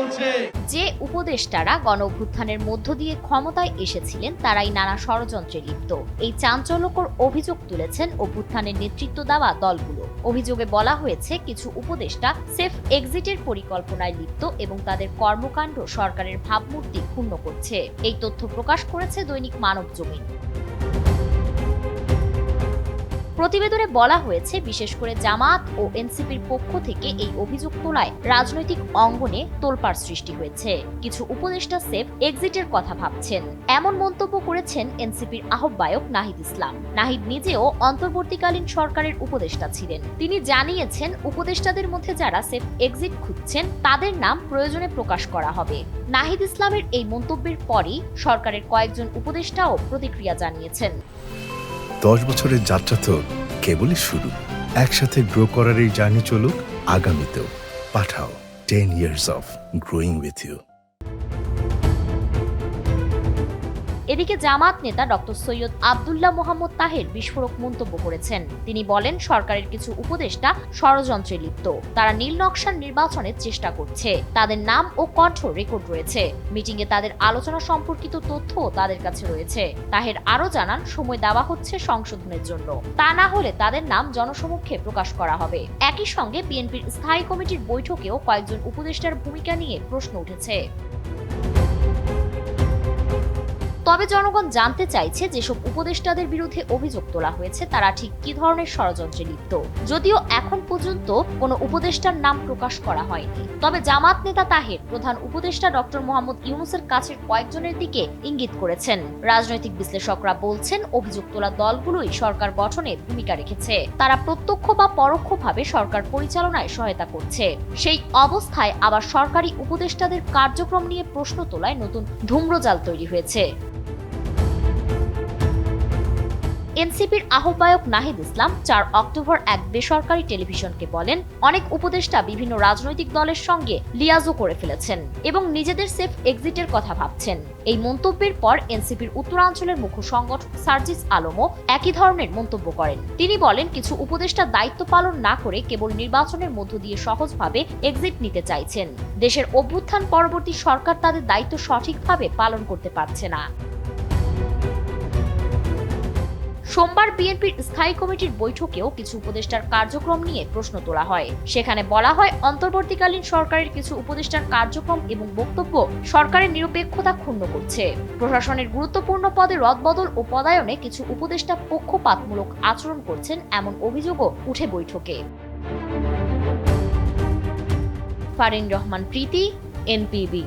চলছে। যে উপদেষ্টারা গণ অভ্যুত্থানের মধ্য দিয়ে ক্ষমতায় এসেছিলেন, তারাই নানা ষড়যন্ত্রে লিপ্ত। এই চাঞ্চল্যকর অভিযোগ তুলেছেন অভ্যুত্থানের নেতৃত্ব দেওয়া দলগুলো। অভিযোগে বলা হয়েছে, কিছু উপদেষ্টা সেফ এক্সিটের পরিকল্পনায় লিপ্ত এবং তাদের কর্মকাণ্ড সরকারের ভাবমূর্তি ক্ষুণ্ণ করছে। এই তথ্য প্রকাশ করেছে দৈনিক মানব জমিন প্রতিবেদনে বলা হয়েছে, বিশেষ করে জামাত ও এনসিপির পক্ষ থেকে এই অভিযোগ তোলায় রাজনৈতিক অঙ্গনে তোলপাড় সৃষ্টি হয়েছে। কিছু উপদেষ্টা সেফ এক্সিটের কথা ভাবছেন। এমন মন্তব্য করেছেন এনসিপির আহ্বায়ক নাহিদ ইসলাম। নাহিদ নিজেও অন্তর্বর্তীকালীন সরকারের উপদেষ্টা ছিলেন। তিনি জানিয়েছেন, উপদেষ্টাদের মধ্যে যারা সেফ এক্সিট খুঁজছেন, তাদের নাম প্রয়োজনে প্রকাশ করা হবে। নাহিদ ইসলামের এই মন্তব্যের পরই সরকারের কয়েকজন উপদেষ্টাও প্রতিক্রিয়া জানিয়েছেন। দশ বছরের যাত্রা তো কেবলই শুরু। একসাথে গ্রো করার এই জার্নি চলুক, আগামীতেও। Pathao ten years of growing with you এদিকে জামাত নেতা ডক্টর সৈয়দ আবদুল্লাহ মোহাম্মদ তাহের বিস্ফোরক মন্তব্য করেছেন। তিনি বলেন, সরকারের কিছু উপদেষ্টা ষড়যন্ত্রে লিপ্ত। তারা নীল নকশার নির্বাচনের চেষ্টা করছে। তাদের নাম ও কণ্ঠ রেকর্ড রয়েছে। মিটিংয়ে তাদের আলোচনা সম্পর্কিত তথ্য তাদের কাছে রয়েছে। তাহের আরও জানান, সময় দেওয়া হচ্ছে সংশোধনের জন্য। তা না হলে তাদের নাম জনসমক্ষে প্রকাশ করা হবে। একই সঙ্গে বিএনপির স্থায়ী কমিটির বৈঠকেও কয়েকজন উপদেষ্টার ভূমিকা নিয়ে প্রশ্ন উঠেছে। তবে জনগণ জানতে চাইছে যেসব উপদেষ্টাদের বিরুদ্ধে অভিযোগ তোলা হয়েছে, তারা ঠিক কি ধরনের ষড়যন্ত্রে লিপ্ত? যদিও এখন পর্যন্ত কোনো উপদেষ্টার নাম প্রকাশ করা হয়নি। তবে জামাত নেতা তাহের, প্রধান উপদেষ্টা ডক্টর মোহাম্মদ ইউনুসের কাছের কয়েকজনের দিকে ইঙ্গিত করেছেন। রাজনৈতিক বিশ্লেষকরা বলছেন, অভিযোগ তোলা দলগুলোই সরকার গঠনে ভূমিকা রেখেছে। তারা প্রত্যক্ষ বা পরোক্ষভাবে সরকার পরিচালনায় সহায়তা করছে। সেই অবস্থায় আবার সরকারি উপদেষ্টাদের কার্যক্রম নিয়ে প্রশ্ন তোলায় নতুন ধূম্রজাল তৈরি হয়েছে। এনসিপির আহ্বায়ক নাহিদ ইসলাম চার অক্টোবর এক বেসরকারি টেলিভিশনকে বলেন, অনেক উপদেষ্টা বিভিন্ন রাজনৈতিক দলের সঙ্গে লিয়াজও করে ফেলেছেন এবং নিজেদের সেফ এক্সিটের কথা ভাবছেন। এই মন্তব্যের পর এনসিপির উত্তরাঞ্চলের মুখ্য সংগঠক সার্জিস আলমও একই ধরনের মন্তব্য করেন। তিনি বলেন, কিছু উপদেষ্টা দায়িত্ব পালন না করে কেবল নির্বাচনের মধ্য দিয়ে সহজভাবে এক্সিট নিতে চাইছেন। দেশের অভ্যুত্থান পরবর্তী সরকার তাদের দায়িত্ব সঠিকভাবে পালন করতে পারছে না। সোমবার বিএনপির স্থায়ী কমিটির বৈঠকেও কিছু উপদেষ্টার কার্যক্রম নিয়ে প্রশ্ন তোলা হয়। সেখানে বলা হয়, অন্তর্বর্তীকালীন সরকারের কিছু উপদেষ্টার কার্যক্রম এবং বক্তব্য সরকারের নিরপেক্ষতা ক্ষুণ্ণ করছে। প্রশাসনের গুরুত্বপূর্ণ পদে রদবদল ও পদায়নে কিছু উপদেষ্টা পক্ষপাতমূলক আচরণ করছেন এমন অভিযোগও উঠে বৈঠকে। ফারিন রহমান, প্রীতি, এনপিবি।